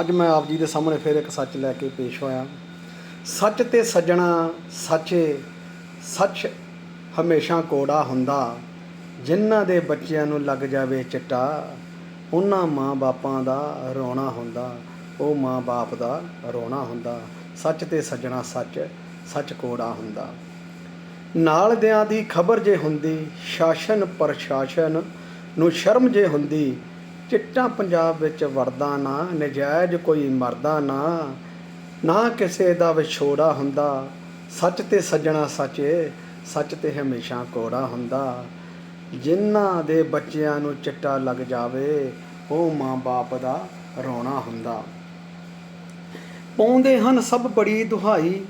ਅੱਜ ਮੈਂ ਆਪ ਜੀ ਦੇ ਸਾਹਮਣੇ ਫਿਰ ਇੱਕ ਸੱਚ ਲੈ ਕੇ ਪੇਸ਼ ਹੋਇਆ। ਸੱਚ ਤੇ ਸੱਜਣਾ ਸੱਚੇ, ਸੱਚ ਹਮੇਸ਼ਾ ਕੋੜਾ ਹੁੰਦਾ। ਜਿਨ੍ਹਾਂ ਦੇ ਬੱਚਿਆਂ ਨੂੰ ਲੱਗ ਜਾਵੇ ਚਿੱਟਾ ਉਹਨਾਂ ਮਾਂ-ਬਾਪਾਂ ਦਾ ਰੋਣਾ ਹੁੰਦਾ। ਉਹ ਮਾਂ-ਬਾਪ ਦਾ ਰੋਣਾ ਹੁੰਦਾ। ਸੱਚ ਤੇ ਸੱਜਣਾ ਸੱਚ ਸੱਚ ਕੋੜਾ ਹੁੰਦਾ। ਨਾਲ ਦਿਆਂ ਦੀ ਖਬਰ ਜੇ ਹੁੰਦੀ ਸ਼ਾਸਨ ਪ੍ਰਸ਼ਾਸਨ ਨੂੰ ਸ਼ਰਮ ਜੇ ਹੁੰਦੀ ਚਿੱਟਾ ਪੰਜਾਬ ਵਿੱਚ ਵਰਦਾ ਨਾ, ਨਜਾਇਜ਼ ਕੋਈ ਮਰਦਾ ਨਾ ਨਾ ਕਿਸੇ ਦਾ ਵਿਛੋੜਾ ਹੁੰਦਾ। ਸੱਚ ਤੇ ਸੱਜਣਾ ਸੱਚੇ, ਸੱਚ ਤੇ ਹਮੇਸ਼ਾ ਕੋੜਾ ਹੁੰਦਾ। ਜਿਨ੍ਹਾਂ ਦੇ ਬੱਚਿਆਂ ਨੂੰ ਚਿੱਟਾ ਲੱਗ ਜਾਵੇ, ਉਹ ਮਾਂ-ਬਾਪ ਦਾ ਰੋਣਾ ਹੁੰਦਾ। ਪਾਉਂਦੇ ਹਨ ਸਭ ਬੜੀ ਦੁਹਾਈ,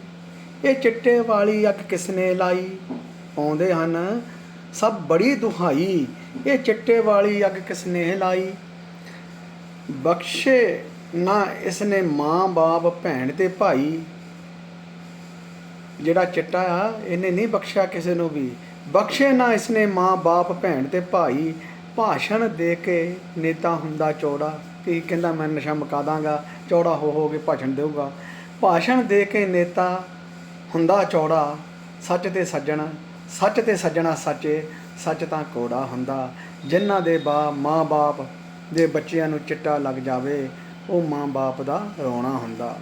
ਇਹ ਚਿੱਟੇ ਵਾਲੀ ਅੱਖ ਕਿਸਨੇ ਲਾਈ? ਪਾਉਂਦੇ ਹਨ ਸਭ ਬੜੀ ਦੁਹਾਈ, ਇਹ ਚਿੱਟੇ ਵਾਲੀ ਅੱਗ ਕਿਸਨੇ ਲਾਈ? ਬਖਸ਼ੇ ਨਾ ਇਸਨੇ ਮਾਂ, ਬਾਪ, ਭੈਣ ਤੇ ਭਾਈ ਜਿਹੜਾ ਚਿੱਟਾ ਆ, ਇਹਨੇ ਨਹੀਂ ਬਖਸ਼ਿਆ ਕਿਸੇ ਨੂੰ ਵੀ। ਬਖਸ਼ੇ ਨਾ ਇਸਨੇ ਮਾਂ, ਬਾਪ, ਭੈਣ ਤੇ ਭਾਈ, ਭਾਸ਼ਣ ਦੇ ਕੇ ਨੇਤਾ ਹੁੰਦਾ ਚੌੜਾ। ਕੀ ਕਹਿੰਦਾ ਮੈਂ ਨਸ਼ਾ ਮੁਕਾ ਦਾਂਗਾ, ਚੌੜਾ ਹੋ ਹੋ ਕੇ ਭਾਸ਼ਣ ਦੇਊਗਾ। ਭਾਸ਼ਣ ਦੇ ਕੇ ਨੇਤਾ ਹੁੰਦਾ ਚੌੜਾ, ਸੱਚ ਤੇ ਸੱਜਣ, ਸੱਚ ਤੇ ਸੱਜਣਾ ਸੱਚੇ, ਸੱਚ ਤਾਂ ਕੋੜਾ ਹੁੰਦਾ। ਜਿਨ੍ਹਾਂ ਦੇ ਬਾ ਮਾਂ-ਬਾਪ ਦੇ ਬੱਚਿਆਂ ਨੂੰ ਚਿੱਟਾ ਲੱਗ ਜਾਵੇ, ਉਹ ਮਾਂ-ਬਾਪ ਦਾ ਰੋਣਾ ਹੁੰਦਾ।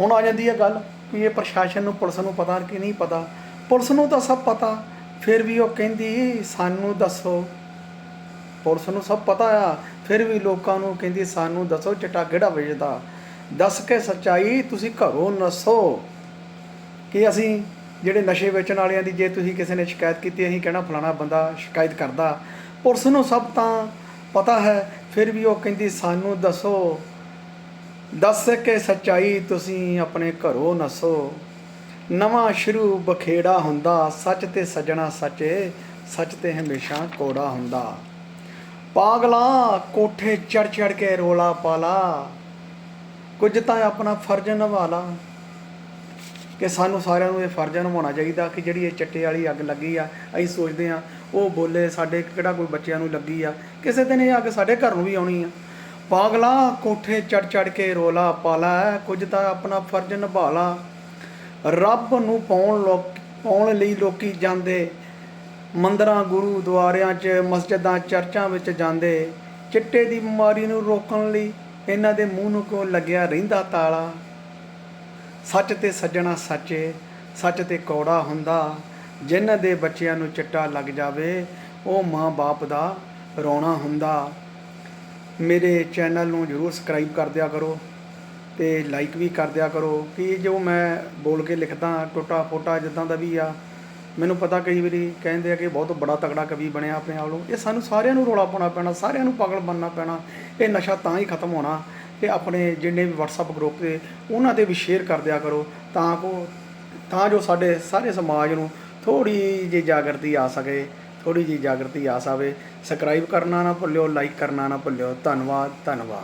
ਹੁਣ ਆ ਜਾਂਦੀ ਹੈ ਗੱਲ ਵੀ ਇਹ ਪ੍ਰਸ਼ਾਸਨ ਨੂੰ, ਪੁਲਿਸ ਨੂੰ ਪਤਾ ਕਿ ਨਹੀਂ ਪਤਾ। ਪੁਲਿਸ ਨੂੰ ਤਾਂ ਸਭ ਪਤਾ, ਫਿਰ ਵੀ ਉਹ ਕਹਿੰਦੀ, ਸਾਨੂੰ ਦੱਸੋ। ਪੁਲਿਸ ਨੂੰ ਸਭ ਪਤਾ ਆ, ਫਿਰ ਵੀ ਲੋਕਾਂ ਨੂੰ ਕਹਿੰਦੀ, ਸਾਨੂੰ ਦੱਸੋ ਚਿੱਟਾ ਕਿਹੜਾ ਵੇਚਦਾ? ਦੱਸ ਕੇ ਸੱਚਾਈ ਤੁਸੀਂ ਘਰੋਂ ਨਸੋ ਕਿ ਅਸੀਂ ਜਿਹੜੇ ਨਸ਼ੇ ਵੇਚਣ ਵਾਲਿਆਂ ਦੀ ਜੇ ਤੁਸੀਂ ਕਿਸੇ ਨੇ ਸ਼ਿਕਾਇਤ ਕੀਤੀ, ਅਸੀਂ ਕਹਿਣਾ ਫਲਾਣਾ ਬੰਦਾ ਸ਼ਿਕਾਇਤ ਕਰਦਾ। ਪੁਲਿਸ ਨੂੰ ਸਭ ਤਾਂ ਪਤਾ ਹੈ, ਫਿਰ ਵੀ ਉਹ ਕਹਿੰਦੀ, ਸਾਨੂੰ ਦੱਸੋ, ਦੱਸ ਕੇ ਸੱਚਾਈ ਤੁਸੀਂ ਆਪਣੇ ਘਰੋਂ ਨਸੋ। ਨਵਾਂ ਸ਼ੁਰੂ ਬਖੇੜਾ ਹੁੰਦਾ, ਸੱਚ ਤੇ ਸੱਜਣਾ ਸੱਚੇ, ਸੱਚ ਤੇ ਹਮੇਸ਼ਾ ਕੋੜਾ ਹੁੰਦਾ। ਪਾਗਲਾ ਕੋਠੇ ਚੜ ਚੜ ਕੇ ਰੋਲਾ ਪਾਲਾ, ਕੁਝ ਤਾਂ ਆਪਣਾ ਫਰਜ਼ ਨਿਭਾਲਾ ਕਿ ਸਾਨੂੰ ਸਾਰਿਆਂ ਨੂੰ ਇਹ ਫਰਜ਼ ਨਿਭਾਉਣਾ ਚਾਹੀਦਾ ਕਿ ਜਿਹੜੀ ਇਹ ਚਿੱਟੇ ਵਾਲੀ ਅੱਗ ਲੱਗੀ ਆ, ਅਸੀਂ ਸੋਚਦੇ ਆ ਉਹ ਬੋਲੇ ਸਾਡੇ ਕਿਹੜਾ ਕੋਈ ਬੱਚਿਆਂ ਨੂੰ ਲੱਗੀ ਆ, ਕਿਸੇ ਦਿਨ ਇਹ ਅੱਗ ਸਾਡੇ ਘਰ ਨੂੰ ਵੀ ਆਉਣੀ ਆ। ਪਾਗਲਾ ਕੋਠੇ ਚੜ ਚੜ ਕੇ ਰੋਲਾ ਪਾਲਾ ਕੁਝ ਤਾਂ ਆਪਣਾ ਫਰਜ਼ ਨਿਭਾਲਾ ਰੱਬ ਨੂੰ ਪਾਉਣ ਲੋਕ, ਪਾਉਣ ਲਈ ਲੋਕੀ ਜਾਂਦੇ, ਮੰਦਰਾਂ ਗੁਰੂਦੁਆਰਿਆਂ 'ਚ, ਮਸਜਿਦਾਂ, ਚਰਚਾਂ ਵਿੱਚ ਜਾਂਦੇ। ਚਿੱਟੇ ਦੀ ਬਿਮਾਰੀ ਨੂੰ ਰੋਕਣ ਲਈ ਇਹਨਾਂ ਦੇ ਮੂੰਹ ਨੂੰ ਕੋ ਲੱਗਿਆ ਰਹਿੰਦਾ ਤਾਲਾ? ਸੱਚ ਤੇ ਸੱਜਣਾ ਸੱਚੇ, ਸੱਚ ਤੇ ਕੌੜਾ ਹੁੰਦਾ। ਜਿਨ੍ਹਾਂ ਦੇ ਬੱਚਿਆਂ ਨੂੰ ਚਿੱਟਾ ਲੱਗ ਜਾਵੇ, ਉਹ ਮਾਂ-ਬਾਪ ਦਾ ਰੋਣਾ ਹੁੰਦਾ। ਮੇਰੇ ਚੈਨਲ ਨੂੰ ਜਰੂਰ ਸਬਸਕ੍ਰਾਈਬ ਕਰ ਦਿਆ ਕਰੋ ਤੇ ਲਾਈਕ ਵੀ ਕਰ ਦਿਆ ਕਰੋ। ਕਿ ਜੋ ਮੈਂ ਬੋਲ ਕੇ ਲਿਖਦਾ ਟੁੱਟਾ ਫੋਟਾ ਜਿੱਦਾਂ ਦਾ ਵੀ ਆ, ਮੈਨੂੰ ਪਤਾ ਕਈ ਵਾਰੀ ਕਹਿੰਦੇ ਆ ਕਿ ਬਹੁਤ ਬੜਾ ਤਗੜਾ ਕਵੀ ਬਣਿਆ ਆਪਣੇ ਆਪ ਨੂੰ। ਇਹ ਸਾਨੂੰ ਸਾਰਿਆਂ ਨੂੰ ਰੋਲਾ ਪਾਉਣਾ ਪੈਣਾ, ਸਾਰਿਆਂ ਨੂੰ ਪਾਗਲ ਬਣਨਾ ਪੈਣਾ। ਇਹ ਨਸ਼ਾ ਤਾਂ ਹੀ ਖਤਮ ਹੋਣਾ। ਤੇ ਆਪਣੇ ਜਿੰਨੇ ਵੀ WhatsApp ਗਰੁੱਪ ਦੇ ਉਹਨਾਂ ਤੇ ਵੀ ਸ਼ੇਅਰ ਕਰ ਦਿਆ ਕਰੋ ਤਾਂ ਕੋ ਤਾਂ ਜੋ ਸਾਡੇ ਸਾਰੇ ਸਮਾਜ ਨੂੰ ਥੋੜੀ ਜਿਹੀ ਜਾਗਰਤੀ ਆ ਸਕੇ ਥੋੜੀ ਜਿਹੀ ਜਾਗਰਤੀ ਆ ਸਕੇ। ਸਬਸਕ੍ਰਾਈਬ ਕਰਨਾ ਨਾ ਭੁੱਲਿਓ ਲਾਈਕ ਕਰਨਾ ਨਾ ਭੁੱਲਿਓ। ਧੰਨਵਾਦ ਧੰਨਵਾਦ।